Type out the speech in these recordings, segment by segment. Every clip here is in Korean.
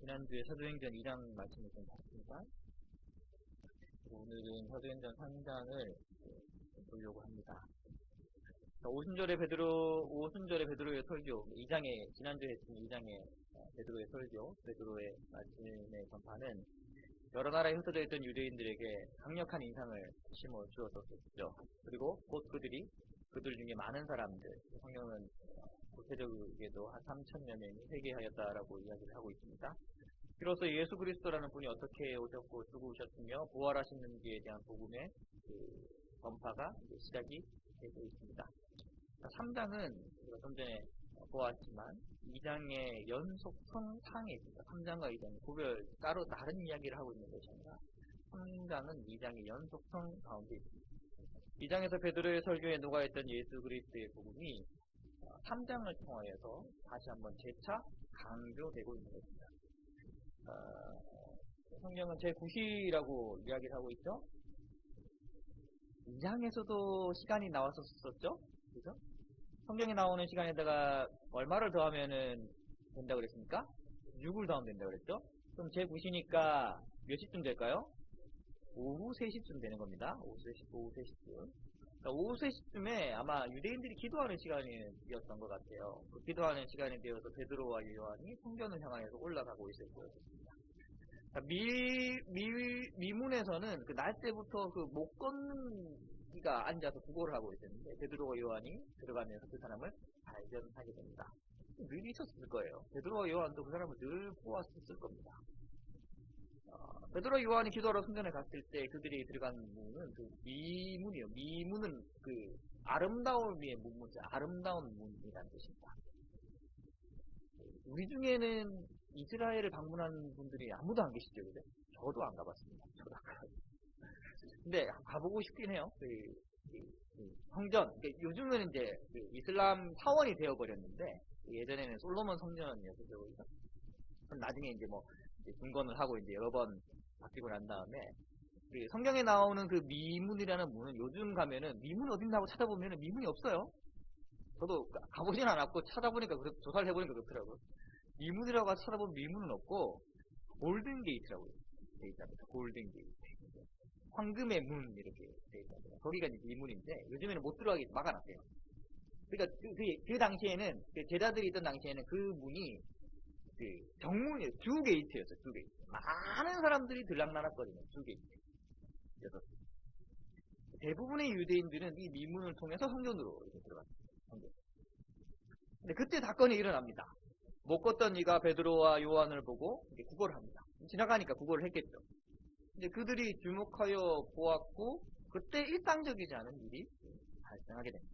지난주에 사도행전 2장 말씀을 좀 봤습니다. 오늘은 사도행전 3장을 보려고 합니다. 오순절에 베드로, 오순절에 베드로의 설교, 2장에, 지난주에 했던 2장의 베드로의 설교, 베드로의 말씀의 전파는 여러 나라에 흩어져 있던 유대인들에게 강력한 인상을 심어 주었었죠. 그리고 곧 그들이 그들 중에 많은 사람들, 성경은 구체적으로도 한 3천여 명이 회개하였다라고 이야기를 하고 있습니다. 비로소 예수 그리스도라는 분이 어떻게 오셨고 죽으셨으며 부활하시는지에 대한 복음의 그 전파가 시작이 되고 있습니다. 3장은 우리가 좀 전에 보았지만 2장의 연속성 상에 있습니다. 3장과 2장이 구별 따로 다른 이야기를 하고 있는 아니라 3장은 2장의 연속성 가운데 있습니다. 2장에서 베드로의 설교에 녹아있던 예수 그리스도의 복음이 3장을 통하여서 다시 한번 재차 강조되고 있는 것입니다. 어, 성경은 제9시라고 이야기를 하고 있죠. 2장에서도 시간이 나왔었었죠. 그죠? 성경에 나오는 시간에다가 얼마를 더하면은 된다고 그랬습니까? 6을 더하면 된다고 그랬죠? 그럼 제9시니까 몇 시쯤 될까요? 오후 3시쯤 되는 겁니다. 오후 3시, 오후 3시쯤. 그러니까 오후 3시쯤에 아마 유대인들이 기도하는 시간이었던 것 같아요. 그 기도하는 시간이 되어서 베드로와 요한이 성전을 향하여서 올라가고 있을 거였습니다. 미, 미, 미문에서는 그날 때부터 그못 이가 앉아서 구걸을 하고 있었는데 베드로와 요한이 들어가면서 그 사람을 발견하게 됩니다. 늘 있었을 거예요. 베드로와 요한도 그 사람을 늘 보았을 겁니다. 어, 베드로 요한이 기도하러 성전에 갔을 때 그들이 들어간 문은 그 미문이요. 미문은 그 아름다움 위에 문문자 아름다운 문이라는 뜻입니다. 우리 중에는 이스라엘을 방문한 분들이 아무도 안 계시죠, 그죠? 저도 안 가봤습니다. 저도 안. 근데 가보고 싶긴 해요. 그, 그, 그 성전. 요즘은 이제 그 이슬람 사원이 되어버렸는데 예전에는 솔로몬 성전이었어요. 나중에 이제 뭐 중건을 하고 이제 여러 번 바뀌고 난 다음에 그 성경에 나오는 그 미문이라는 문은 요즘 가면은 미문 어딘다고 찾아보면은 미문이 없어요. 저도 가보진 않았고 찾아보니까 조사를 해보니까 그렇더라고요. 미문이라고 찾아보면 미문은 없고 골든 게이트라고 돼 있답니다. 골든 게이트. 황금의 문 이렇게 돼 있답니다. 거기가 이제 미문인데 요즘에는 못 들어가게 막아놨대요. 그러니까 그, 그, 그 당시에는 그 제자들이 있던 당시에는 그 문이 그 정문이 두 게이트였어요. 두 게이트. 많은 사람들이 들락날락거리는 두 게이트. 그래서 대부분의 유대인들은 이 미문을 통해서 성전으로 이렇게 들어갔습니다. 성전. 근데 그때 사건이 일어납니다. 못 걷던 이가 베드로와 요한을 보고 이제 구걸을 합니다. 지나가니까 구걸을 했겠죠. 이제 그들이 주목하여 보았고 그때 일상적이지 않은 일이 발생하게 됩니다.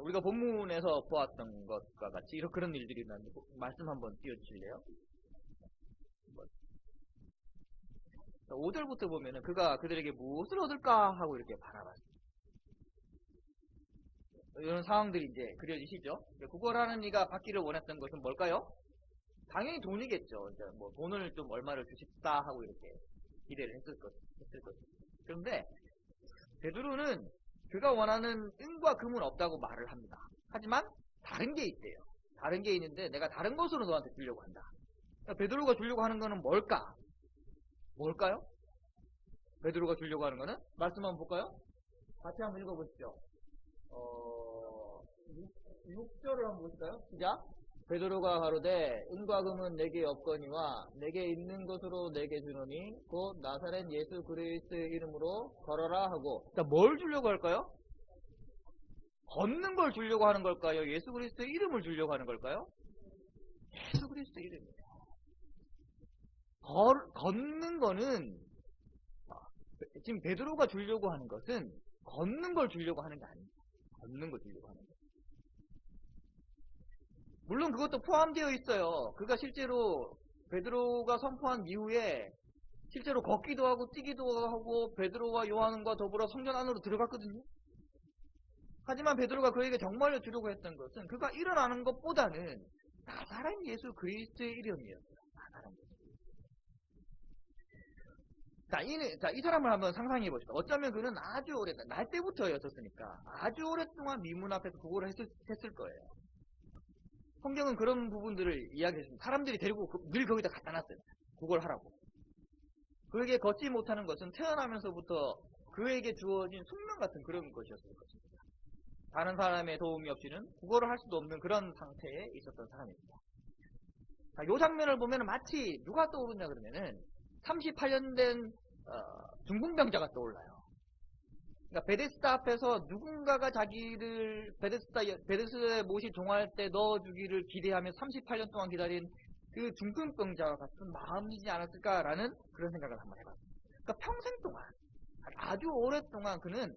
우리가 본문에서 보았던 것과 같이 이런 그런 일들이 있는데 말씀 한번 띄워주실래요? 5절부터 보면은 그가 그들에게 무엇을 얻을까 하고 이렇게 바라봤습니다. 이런 상황들이 이제 그려지시죠? 구걸하는 이가 받기를 원했던 것은 뭘까요? 당연히 돈이겠죠. 이제 뭐 돈을 좀 얼마를 주십사 하고 이렇게 기대를 했을 것, 했을 것. 그런데 베드로는 그가 원하는 은과 금은 없다고 말을 합니다. 하지만 다른 게 있대요. 다른 게 있는데 내가 다른 것으로 너한테 주려고 한다. 그러니까 베드로가 주려고 하는 거는 뭘까? 뭘까요? 베드로가 주려고 하는 거는 말씀 한번 볼까요? 같이 한번 읽어보시죠. 어, 6, 절을 한번 보실까요? 시작. 베드로가 가로되 은과 금은 내게 없거니와 내게 있는 것으로 내게 주노니 곧 나사렛 예수 그리스도의 이름으로 걸어라 하고 자, 뭘 주려고 할까요? 걷는 걸 주려고 하는 걸까요? 예수 그리스도의 이름을 주려고 하는 걸까요? 예수 그리스도의 이름이에요. 걸, 걷는 거는 지금 베드로가 주려고 하는 것은 걷는 걸 주려고 하는 게 아닙니다. 걷는 걸 주려고 하는 거예요. 물론 그것도 포함되어 있어요. 그가 실제로 베드로가 선포한 이후에 실제로 걷기도 하고 뛰기도 하고 베드로와 요한과 더불어 성전 안으로 들어갔거든요. 하지만 베드로가 그에게 정말로 주려고 했던 것은 그가 일어나는 것보다는 나사렛 예수 그리스도의 이름이었어요. 나사렛 예수. 자, 이, 자, 이 사람을 한번 상상해 보시다. 어쩌면 그는 아주 오래, 날 때부터였었으니까 아주 오랫동안 미문 앞에서 그거를 했을, 했을 거예요. 성경은 그런 부분들을 이야기했습니다. 사람들이 데리고 그- 늘 거기다 갖다 놨어요. 그걸 하라고. 그에게 걷지 못하는 것은 태어나면서부터 그에게 주어진 숙명 같은 그런 것이었을 것입니다. 다른 사람의 도움이 없이는 국어를 할 수도 없는 그런 상태에 있었던 사람입니다. 자, 이 장면을 보면 마치 누가 떠오르냐 그러면은 38년 된 어, 중풍병자가 떠올라요. 그러니까 베데스다 앞에서 누군가가 자기를 베데스다 베데스다에 못이 종할 때 넣어주기를 기대하며 38년 동안 기다린 그 중풍병자와 같은 마음이지 않았을까라는 그런 생각을 한번 해봤습니다. 그러니까 평생 동안 아주 오랫동안 그는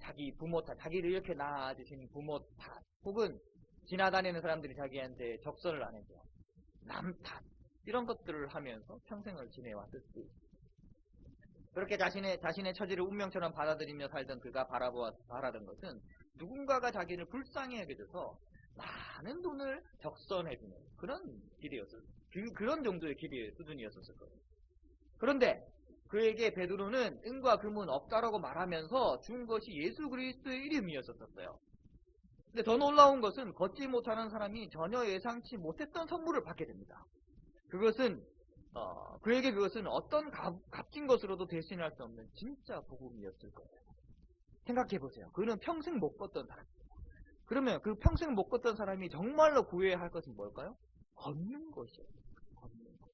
자기 부모 탓, 자기를 이렇게 낳아주신 부모 탓, 혹은 지나다니는 사람들이 자기한테 적선을 안 해줘. 남 탓, 이런 것들을 하면서 평생을 지내왔을 수 있습니다. 그렇게 자신의, 자신의 처지를 운명처럼 받아들이며 살던 그가 바라보아, 바라던 것은 누군가가 자기를 불쌍히 여겨줘서 많은 돈을 적선해주는 그런 길이었어요. 그, 그런 정도의 길이의 수준이었었을 거예요. 그런데 그에게 베드로는 은과 금은 없다라고 말하면서 준 것이 예수 그리스도의 이름이었었어요. 근데 더 놀라운 것은 걷지 못하는 사람이 전혀 예상치 못했던 선물을 받게 됩니다. 그것은 어, 그에게 그것은 어떤 값, 값진 것으로도 대신할 수 없는 진짜 복음이었을 거예요. 생각해 보세요. 그는 평생 못 걷던 사람입니다. 그러면 그 평생 못 걷던 사람이 정말로 구해야 할 것은 뭘까요? 걷는 것이에요. 걷는 것.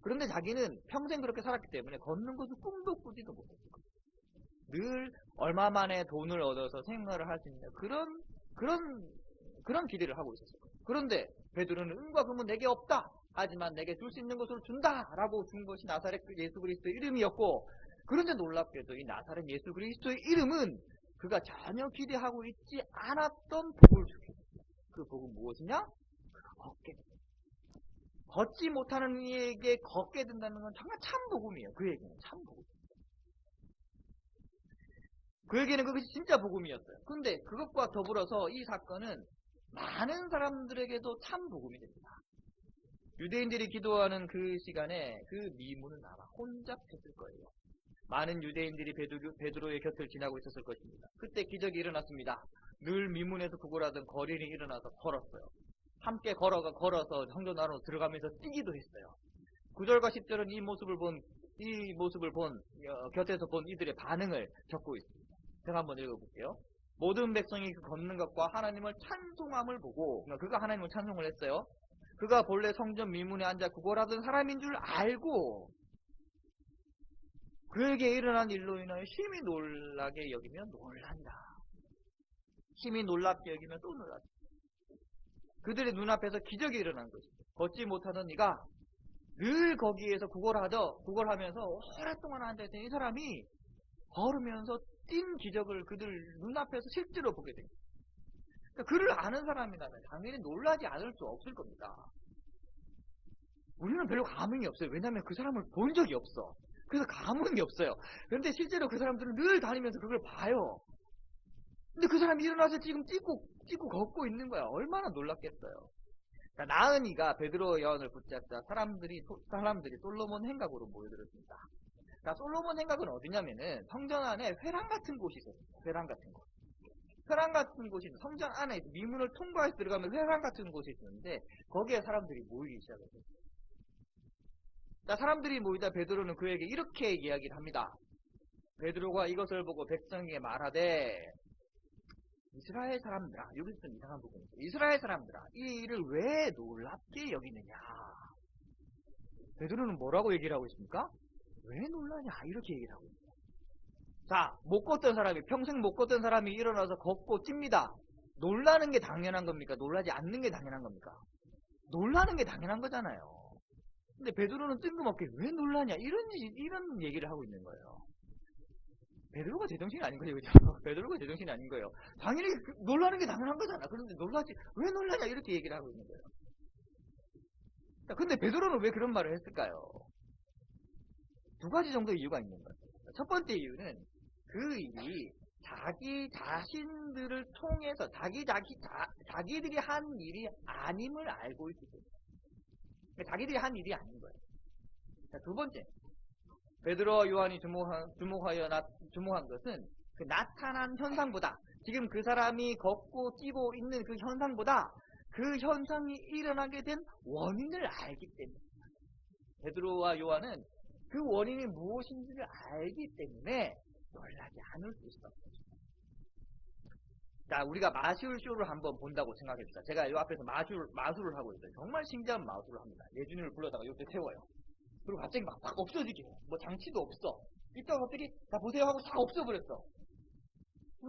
그런데 자기는 평생 그렇게 살았기 때문에 걷는 것을 꿈도 꾸지도 못했을 거예요. 늘 얼마 만에 돈을 얻어서 생활을 할 수 있는 그런 그런 그런 기대를 하고 있었을 거예요. 그런데 베드로는 은과 금은 내게 없다. 하지만 내게 줄 수 있는 것을 준다라고 준 것이 나사렛 예수 그리스도의 이름이었고 그런데 놀랍게도 이 나사렛 예수 그리스도의 이름은 그가 전혀 기대하고 있지 않았던 복을 주게. 그 복은 무엇이냐? 걷게. 걷지 못하는 이에게 걷게 된다는 건 정말 참 복음이에요. 그에게는 참 복음. 그에게는 그것이 진짜 복음이었어요. 근데 그것과 더불어서 이 사건은 많은 사람들에게도 참 복음이 됩니다. 유대인들이 기도하는 그 시간에 그 미문은 아마 혼잡했을 거예요. 많은 유대인들이 베드로, 베드로 의 곁을 지나고 있었을 것입니다. 그때 기적이 일어났습니다. 늘 미문에서 구걸하던 거린이 일어나서 걸었어요. 함께 걸어가 걸어서 성전 안으로 들어가면서 뛰기도 했어요. 9절과 10절은 이 모습을 본, 이 모습을 본, 어, 곁에서 본 이들의 반응을 적고 있습니다. 제가 한번 읽어볼게요. 모든 백성이 그 걷는 것과 하나님을 찬송함을 보고, 그러니까 그가 하나님을 찬송을 했어요. 그가 본래 성전 미문에 앉아 구걸하던 사람인 줄 알고, 그에게 일어난 일로 인하여 심히 놀라게 여기면 놀란다. 심히 놀랍게 여기면 또 놀란다. 그들의 눈앞에서 기적이 일어난 것입니다. 걷지 못하던 이가 늘 거기에서 구걸하더 구걸하면서 오랫동안 앉아있던 이 사람이 걸으면서 뛴 기적을 그들 눈앞에서 실제로 보게 됩니다. 그러니까 그를 아는 사람이라면 당연히 놀라지 않을 수 없을 겁니다. 우리는 별로 감흥이 없어요. 왜냐하면 그 사람을 본 적이 없어. 그래서 감흥이 없어요. 그런데 실제로 그 사람들은 늘 다니면서 그걸 봐요. 근데 그 사람이 일어나서 지금 뛰고, 뛰고 걷고 있는 거야. 얼마나 놀랍겠어요. 자, 나은이가 베드로의 여원을 붙잡자 사람들이, 소- 사람들이 솔로몬 행각으로 모여들었습니다. 자, 솔로몬 행각은 어디냐면은 성전 안에 회랑 같은 곳이 있었습니다. 회랑 같은 곳. 회랑 같은 곳이 있- 성전 안에 미문을 통과해서 들어가면 회랑 같은 곳이 있었는데 거기에 사람들이 모이기 시작했어요. 자, 사람들이 모이자 베드로는 그에게 이렇게 이야기를 합니다. 베드로가 이것을 보고 백성에게 말하되 이스라엘 사람들아 여기서 좀 이상한 부분이 있어요. 이스라엘 사람들아 이 일을 왜 놀랍게 여기느냐 베드로는 뭐라고 얘기를 하고 있습니까? 왜 놀라냐 이렇게 얘기를 하고 있습니다. 자, 못 걷던 사람이 평생 못 걷던 사람이 일어나서 걷고 찝니다. 놀라는 게 당연한 겁니까? 놀라지 않는 게 당연한 겁니까? 놀라는 게 당연한 거잖아요. 근데 베드로는 뜬금없게 왜 놀라냐 이런 이런 얘기를 하고 있는 거예요. 베드로가 제정신이 아닌 거예요, 그죠? 베드로가 제정신이 아닌 거예요. 당연히 그- 놀라는 게 당연한 거잖아. 그런데 놀라지 왜 놀라냐 이렇게 얘기를 하고 있는 거예요. 자, 근데 베드로는 왜 그런 말을 했을까요? 두 가지 정도의 이유가 있는 거예요. 첫 번째 이유는 그 일이 자기 자신들을 통해서 자기 자기 자, 자기들이 한 일이 아님을 알고 있기 때문에. 그러니까 자기들이 한 일이 아닌 거예요. 자, 두 번째. 베드로와 요한이 주목한, 주목하여 나, 주목한 것은 그 나타난 현상보다 지금 그 사람이 걷고 뛰고 있는 그 현상보다 그 현상이 일어나게 된 원인을 알기 때문에 베드로와 요한은 그 원인이 무엇인지를 알기 때문에 놀라지 않을 수 있었어요. 자, 우리가 마술 쇼를 한번 본다고 생각해봅시다. 제가 이 앞에서 마술, 마술을 하고 있어요. 정말 신기한 마술을 합니다. 예준이를 불러다가 옆에 세워요. 그리고 갑자기 막, 막 없어지게 해요. 뭐 장치도 없어. 이따가 갑자기, 자, 보세요 하고 싹 없어버렸어.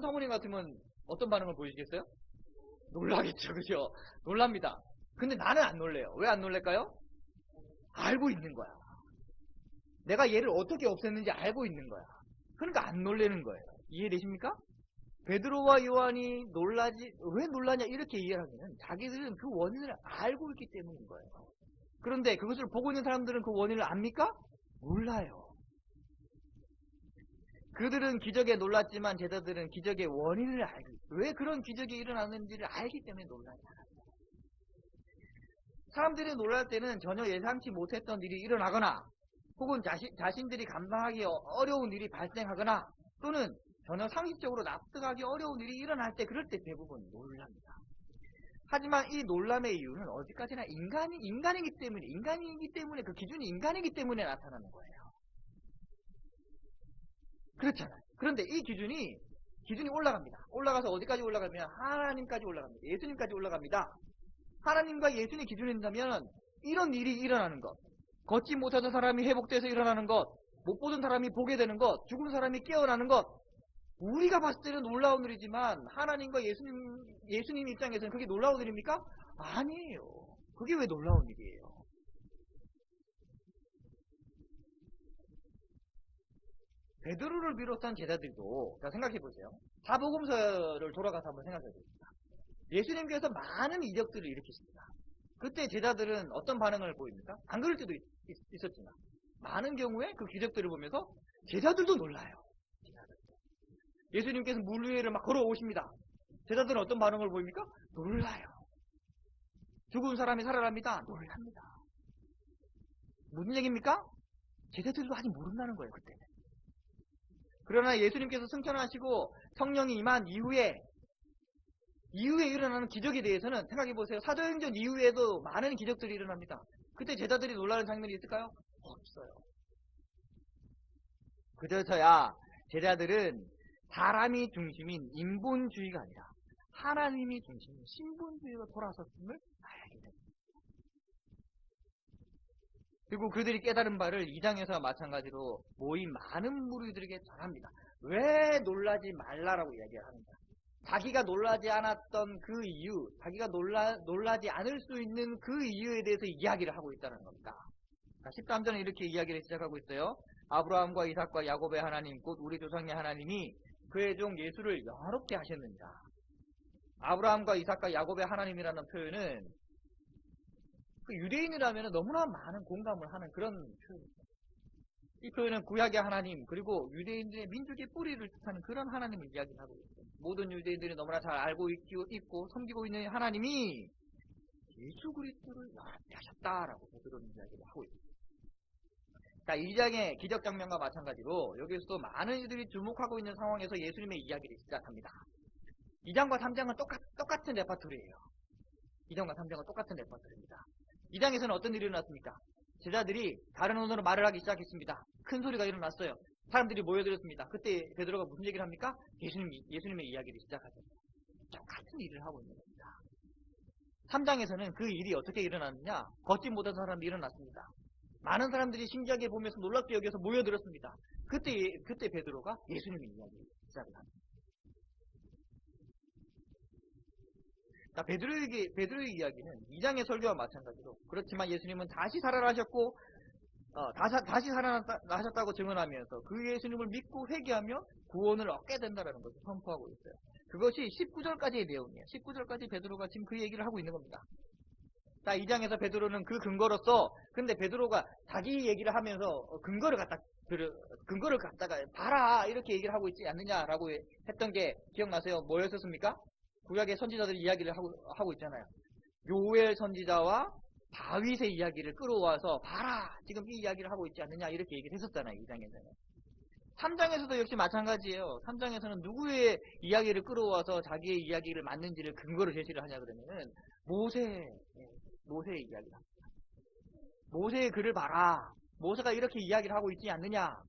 사모님 같으면 어떤 반응을 보이시겠어요? 놀라겠죠, 그죠? 놀랍니다. 근데 나는 안 놀래요. 왜 안 놀랄까요? 알고 있는 거야. 내가 얘를 어떻게 없앴는지 알고 있는 거야. 그러니까 안 놀래는 거예요. 이해되십니까? 베드로와 요한이 놀라지 왜 놀라냐 이렇게 이해하면 자기들은 그 원인을 알고 있기 때문인 거예요. 그런데 그것을 보고 있는 사람들은 그 원인을 압니까? 몰라요. 그들은 기적에 놀랐지만 제자들은 기적의 원인을 알고 왜 그런 기적이 일어나는지를 알기 때문에 놀라지 않아요. 사람들이 놀랄 때는 전혀 예상치 못했던 일이 일어나거나 혹은 자신, 자신들이 감당하기 어- 어려운 일이 발생하거나 또는 전혀 상식적으로 납득하기 어려운 일이 일어날 때 그럴 때 대부분 놀랍니다. 하지만 이 놀람의 이유는 어디까지나 인간이 인간이기 때문에 인간이기 때문에 그 기준이 인간이기 때문에 나타나는 거예요. 그렇잖아요. 그런데 이 기준이 기준이 올라갑니다. 올라가서 어디까지 올라가면 하나님까지 올라갑니다. 예수님까지 올라갑니다. 하나님과 예수님 기준이 된다면 이런 일이 일어나는 것, 걷지 못하던 사람이 회복돼서 일어나는 것, 못 보던 사람이 보게 되는 것, 죽은 사람이 깨어나는 것, 우리가 봤을 때는 놀라운 일이지만 하나님과 예수님 예수님 입장에서는 그게 놀라운 일입니까? 아니에요. 그게 왜 놀라운 일이에요? 베드로를 비롯한 제자들도 자 생각해 보세요. 사복음서를 돌아가서 한번 생각해 봅시다. 예수님께서 많은 이적들을 일으키십니다. 그때 제자들은 어떤 반응을 보입니까? 안 그럴 때도 있, 었지만 많은 경우에 그 기적들을 보면서 제자들도 놀라요. 예수님께서 물 위를 막 걸어오십니다. 제자들은 어떤 반응을 보입니까? 놀라요. 죽은 사람이 살아납니다. 놀랍니다. 무슨 얘기입니까? 제자들도 아직 모른다는 거예요, 그때는. 그러나 예수님께서 승천하시고 성령이 임한 이후에 이후에 일어나는 기적에 대해서는 생각해 보세요. 사도행전 이후에도 많은 기적들이 일어납니다. 그때 제자들이 놀라는 장면이 있을까요? 없어요. 그저서야 제자들은 사람이 중심인 인본주의가 아니라 하나님이 중심인 신본주의가 돌아섰음을 알게 됩니다. 그리고 그들이 깨달은 바를 2장에서와 마찬가지로 모인 많은 무리들에게 전합니다. 왜 놀라지 말라라고 이야기를 합니다. 자기가 놀라지 않았던 그 이유, 자기가 놀라, 놀라지 않을 수 있는 그 이유에 대해서 이야기를 하고 있다는 겁니다. 13절은 이렇게 이야기를 시작하고 있어요. 아브라함과 이삭과 야곱의 하나님, 곧 우리 조상의 하나님이 그의 종 예수를 영화롭게 하셨느니라. 아브라함과 이삭과 야곱의 하나님이라는 표현은 그 유대인이라면 너무나 많은 공감을 하는 그런 표현입니다. 이 표현은 구약의 하나님 그리고 유대인들의 민족의 뿌리를 뜻하는 그런 하나님을 이야기하고 있어요. 모든 유대인들이 너무나 잘 알고 있고, 섬기고 있는 하나님이 예수 그리스도를 영화롭게 하셨다라고 베드로는 이야기를 하고 있습니다. 자, 2장의 기적 장면과 마찬가지로 여기서도 많은 이들이 주목하고 있는 상황에서 예수님의 이야기를 시작합니다. 2장과 3장은 똑같, 똑같은 레파토리예요. 2장과 3장은 똑같은 레파토리입니다. 2장에서는 어떤 일이 일어났습니까? 제자들이 다른 언어로 말을 하기 시작했습니다. 큰 소리가 일어났어요. 사람들이 모여들었습니다. 그때 베드로가 무슨 얘기를 합니까? 예수님, 예수님의 이야기를 시작하죠. 똑같은 일을 하고 있는 겁니다. 3장에서는 그 일이 어떻게 일어났느냐? 걷지 못한 사람이 일어났습니다. 많은 사람들이 신기하게 보면서 놀랍게 여겨서 모여들었습니다. 그때, 그때 베드로가 예수님의 이야기를 시작을 합니다. 자, 베드로의, 베드로의 이야기는 2장의 설교와 마찬가지로 그렇지만 예수님은 다시 살아나셨고 어, 다시, 다시 살아나셨다고 증언하면서 그 예수님을 믿고 회개하며 구원을 얻게 된다는 것을 선포하고 있어요. 그것이 19절까지의 내용이에요. 19절까지 베드로가 지금 그 얘기를 하고 있는 겁니다. 자, 2장에서 베드로는 그 근거로서 근데 베드로가 자기 얘기를 하면서 근거를 갖다 근거를 갖다가 봐라 이렇게 얘기를 하고 있지 않느냐라고 했던 게 기억나세요? 뭐였었습니까? 구약의 선지자들이 이야기를 하고, 하고 있잖아요. 요엘 선지자와 다윗의 이야기를 끌어와서 봐라 지금 이 이야기를 하고 있지 않느냐 이렇게 얘기를 했었잖아요. 2장에서는. 3장에서도 역시 마찬가지예요. 3장에서는 누구의 이야기를 끌어와서 자기의 이야기를 맞는지를 근거로 제시를 하냐 그러면은 모세, 예, 모세의 이야기를 합니다. 모세의 글을 봐라. 모세가 이렇게 이야기를 하고 있지 않느냐.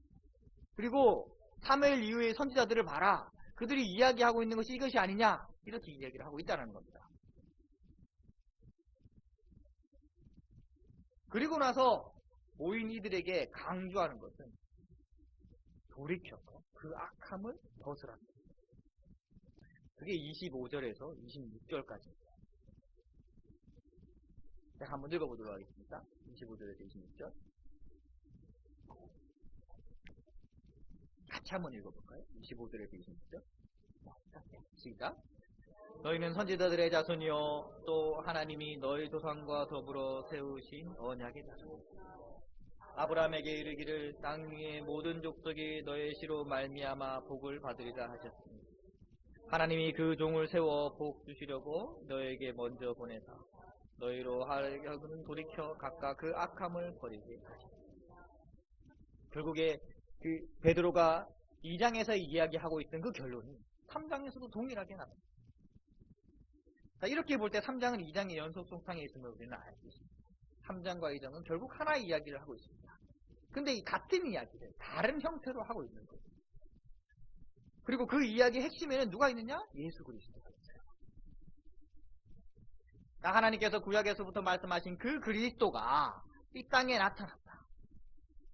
그리고 3일 이후의 선지자들을 봐라. 그들이 이야기하고 있는 것이 이것이 아니냐. 이렇게 이야기를 하고 있다는 겁니다. 그리고 나서 모인 이들에게 강조하는 것은 돌이켜서 그 악함을 벗으라. 그게 25절에서 26절까지입니다. 제가 한번 읽어보도록 하겠습니다. 25절에서 26절. 같이 한번 읽어볼까요? 25절에서 26절. 시작. 너희는 선지자들의 자손이요 또 하나님이 너희 조상과 더불어 세우신 언약의 자손. 아브라함에게 이르기를 땅 위의 모든 족속이 너의 시로 말미암아 복을 받으리라 하셨습니다. 하나님이 그 종을 세워 복 주시려고 너에게 먼저 보내사 너희로 하여금 돌이켜 각각 그 악함을 버리게 하셨습니다. 결국에 그 베드로가 2장에서 이야기하고 있던 그 결론이 3장에서도 동일하게 나옵니다. 자, 이렇게 볼 때 3장은 2장의 연속성상에 있음을 우리는 알고 있습니다. 3장과 2장은 결국 하나의 이야기를 하고 있습니다. 근데 이 같은 이야기를 다른 형태로 하고 있는 거예요. 그리고 그 이야기의 핵심에는 누가 있느냐? 예수 그리스도가 있어요. 자, 하나님께서 구약에서부터 말씀하신 그 그리스도가 이 땅에 나타났다.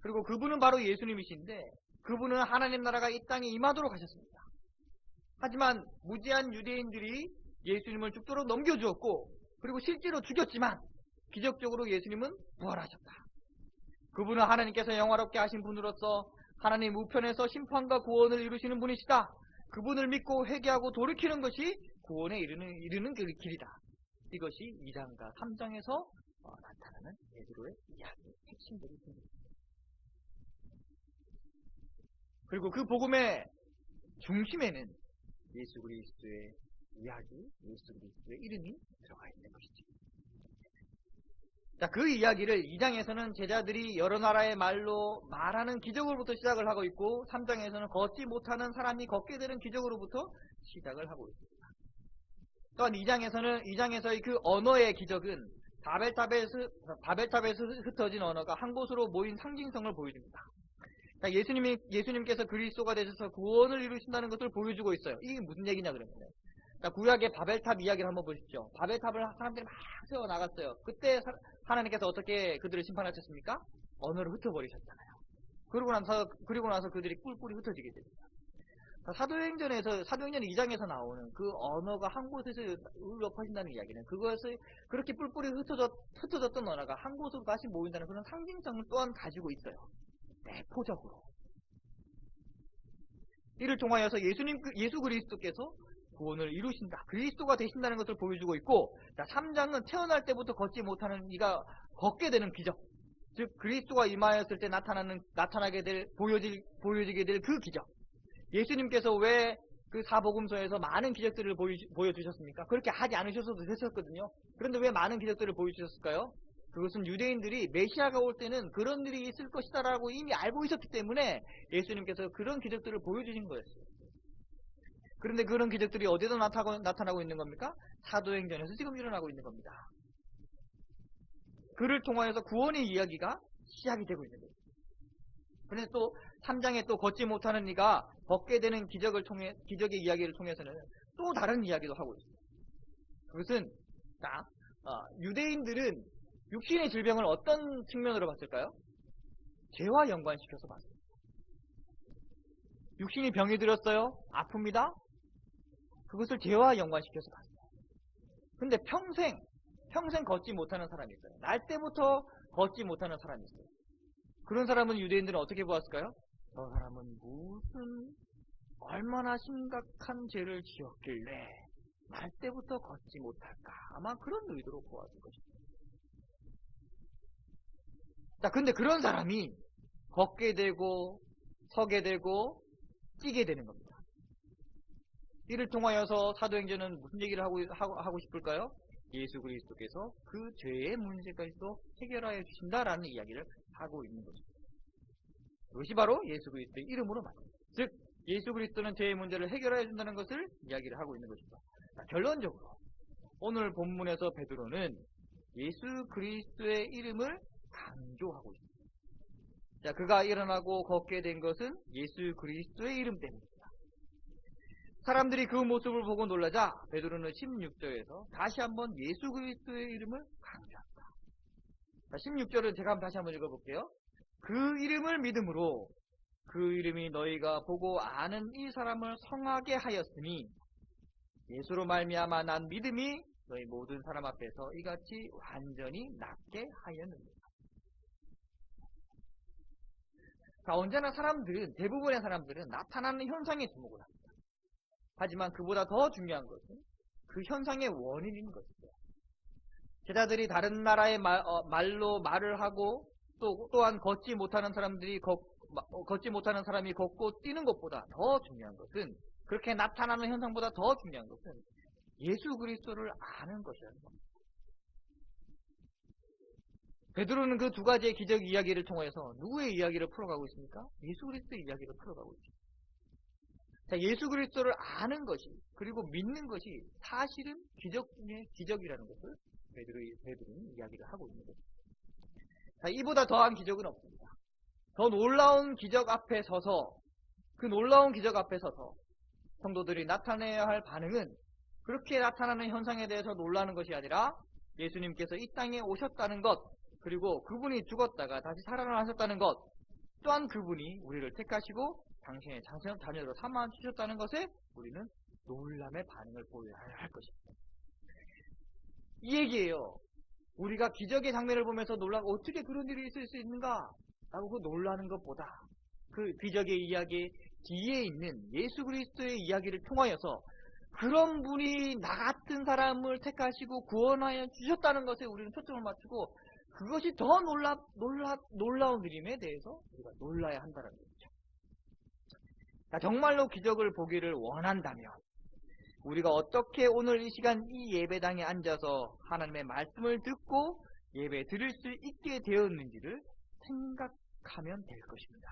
그리고 그분은 바로 예수님이신데 그분은 하나님 나라가 이 땅에 임하도록 하셨습니다. 하지만 무지한 유대인들이 예수님을 죽도록 넘겨주었고 그리고 실제로 죽였지만 기적적으로 예수님은 부활하셨다. 그분은 하나님께서 영화롭게 하신 분으로서 하나님 우편에서 심판과 구원을 이루시는 분이시다. 그분을 믿고 회개하고 돌이키는 것이 구원에 이르는, 이르는 그 길이다. 이것이 2장과 3장에서 어, 나타나는 베드로의 이야기의 핵심들이 됩니다. 그리고 그 복음의 중심에는 예수 그리스도의 이야기, 예수 그리스도의 이름이 들어가 있는 것이죠. 자, 그 이야기를 2장에서는 제자들이 여러 나라의 말로 말하는 기적으로부터 시작을 하고 있고 3장에서는 걷지 못하는 사람이 걷게 되는 기적으로부터 시작을 하고 있습니다. 또한 2장에서는 2장에서의 그 언어의 기적은 바벨탑에서 바벨탑에서 흩어진 언어가 한 곳으로 모인 상징성을 보여줍니다. 자, 예수님이 예수님께서 그리스도가 되셔서 구원을 이루신다는 것을 보여주고 있어요. 이게 무슨 얘기냐 그러면 자, 구약의 바벨탑 이야기를 한번 보십시오. 바벨탑을 사람들이 막 세워 나갔어요. 그때 하나님께서 어떻게 그들을 심판하셨습니까? 언어를 흩어버리셨잖아요. 그러고 나서, 그리고 나서 그들이 뿔뿔이 흩어지게 됩니다. 사도행전에서, 사도행전 2장에서 나오는 그 언어가 한 곳에서 울려 퍼진다는 이야기는 그것을 그렇게 뿔뿔이 흩어졌, 흩어졌던 언어가 한 곳으로 다시 모인다는 그런 상징성을 또한 가지고 있어요. 내포적으로. 이를 통하여서 예수님, 예수 그리스도께서 구원을 이루신다. 그리스도가 되신다는 것을 보여주고 있고, 자, 3장은 태어날 때부터 걷지 못하는 이가 걷게 되는 기적. 즉, 그리스도가 임하였을 때 나타나는, 나타나게 될, 보여질, 보여지게 될 그 기적. 예수님께서 왜 그 사복음서에서 많은 기적들을 보여, 주셨습니까 그렇게 하지 않으셔도 됐었거든요. 그런데 왜 많은 기적들을 보여주셨을까요? 그것은 유대인들이 메시아가 올 때는 그런 일이 있을 것이다라고 이미 알고 있었기 때문에 예수님께서 그런 기적들을 보여주신 거였어요. 그런데 그런 기적들이 어디서 나타나고, 있는 겁니까? 사도행전에서 지금 일어나고 있는 겁니다. 그를 통하여서 구원의 이야기가 시작이 되고 있는 거예요. 그런데 또 3장에 또 걷지 못하는 이가 걷게 되는 기적을 통해 기적의 이야기를 통해서는 또 다른 이야기도 하고 있습니다. 그것은 자, 어, 유대인들은 육신의 질병을 어떤 측면으로 봤을까요? 죄와 연관시켜서 봤습니다. 육신이 병이 들었어요? 아픕니다? 그것을 죄와 연관시켜서 봤습니다. 근데 평생, 평생 걷지 못하는 사람이 있어요. 날 때부터 걷지 못하는 사람이 있어요. 그런 사람은 유대인들은 어떻게 보았을까요? 저 사람은 무슨, 얼마나 심각한 죄를 지었길래 날 때부터 걷지 못할까. 아마 그런 의도로 보았을 것입니다. 자, 근데 그런 사람이 걷게 되고, 서게 되고, 뛰게 되는 겁니다. 이를 통하여서 사도행전은 무슨 얘기를 하고, 하고, 싶을까요? 예수 그리스도께서 그 죄의 문제까지도 해결하여 주신다라는 이야기를 하고 있는 거죠. 이것이 바로 예수 그리스도의 이름으로 말합니다. 즉, 예수 그리스도는 죄의 문제를 해결하여 준다는 것을 이야기를 하고 있는 것입니다. 자, 결론적으로 오늘 본문에서 베드로는 예수 그리스도의 이름을 강조하고 있습니다. 자, 그가 일어나고 걷게 된 것은 예수 그리스도의 이름 때문입니다. 사람들이 그 모습을 보고 놀라자 베드로는 16절에서 다시 한번 예수 그리스도의 이름을 강조합니다. 자, 16절을 제가 다시 한번 읽어볼게요. 그 이름을 믿음으로 그 이름이 너희가 보고 아는 이 사람을 성하게 하였으니 예수로 말미암아 난 믿음이 너희 모든 사람 앞에서 이같이 완전히 낫게 하였느니라. 자, 언제나 사람들은 대부분의 사람들은 나타나는 현상에 주목을 합니다. 하지만 그보다 더 중요한 것은 그 현상의 원인인 것입니다. 제자들이 다른 나라의 말, 어, 말로 말을 하고 또 또한 걷지 못하는 사람들이 걷, 어, 걷지 못하는 사람이 걷고 뛰는 것보다 더 중요한 것은 그렇게 나타나는 현상보다 더 중요한 것은 예수 그리스도를 아는 것이라는 겁니다. 베드로는 그 두 가지의 기적 이야기를 통해서 누구의 이야기를 풀어가고 있습니까? 예수 그리스도의 이야기를 풀어가고 있습니다. 자, 예수 그리스도를 아는 것이 그리고 믿는 것이 사실은 기적 중의 기적이라는 것을 베드로, 베드로는 이야기를 하고 있는 것입니다. 자, 이보다 더한 기적은 없습니다. 더 놀라운 기적 앞에 서서 그 놀라운 기적 앞에 서서 성도들이 나타내야 할 반응은 그렇게 나타나는 현상에 대해서 놀라는 것이 아니라 예수님께서 이 땅에 오셨다는 것 그리고 그분이 죽었다가 다시 살아나셨다는 것 또한 그분이 우리를 택하시고 당신의 자녀, 자녀로 삼아 주셨다는 것에 우리는 놀람의 반응을 보여야 할 것입니다. 이 얘기예요. 우리가 기적의 장면을 보면서 놀라 어떻게 그런 일이 있을 수 있는가? 라고 그 놀라는 것보다 그 기적의 이야기 뒤에 있는 예수 그리스도의 이야기를 통하여서 그런 분이 나 같은 사람을 택하시고 구원하여 주셨다는 것에 우리는 초점을 맞추고 그것이 더 놀라, 놀라, 놀라운 일임에 대해서 우리가 놀라야 한다는. 자, 정말로 기적을 보기를 원한다면 우리가 어떻게 오늘 이 시간 이 예배당에 앉아서 하나님의 말씀을 듣고 예배 드릴 수 있게 되었는지를 생각하면 될 것입니다.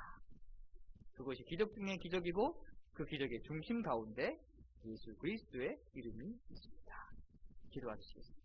그것이 기적 중의 기적이고 그 기적의 중심 가운데 예수 그리스도의 이름이 있습니다. 기도하시겠습니다.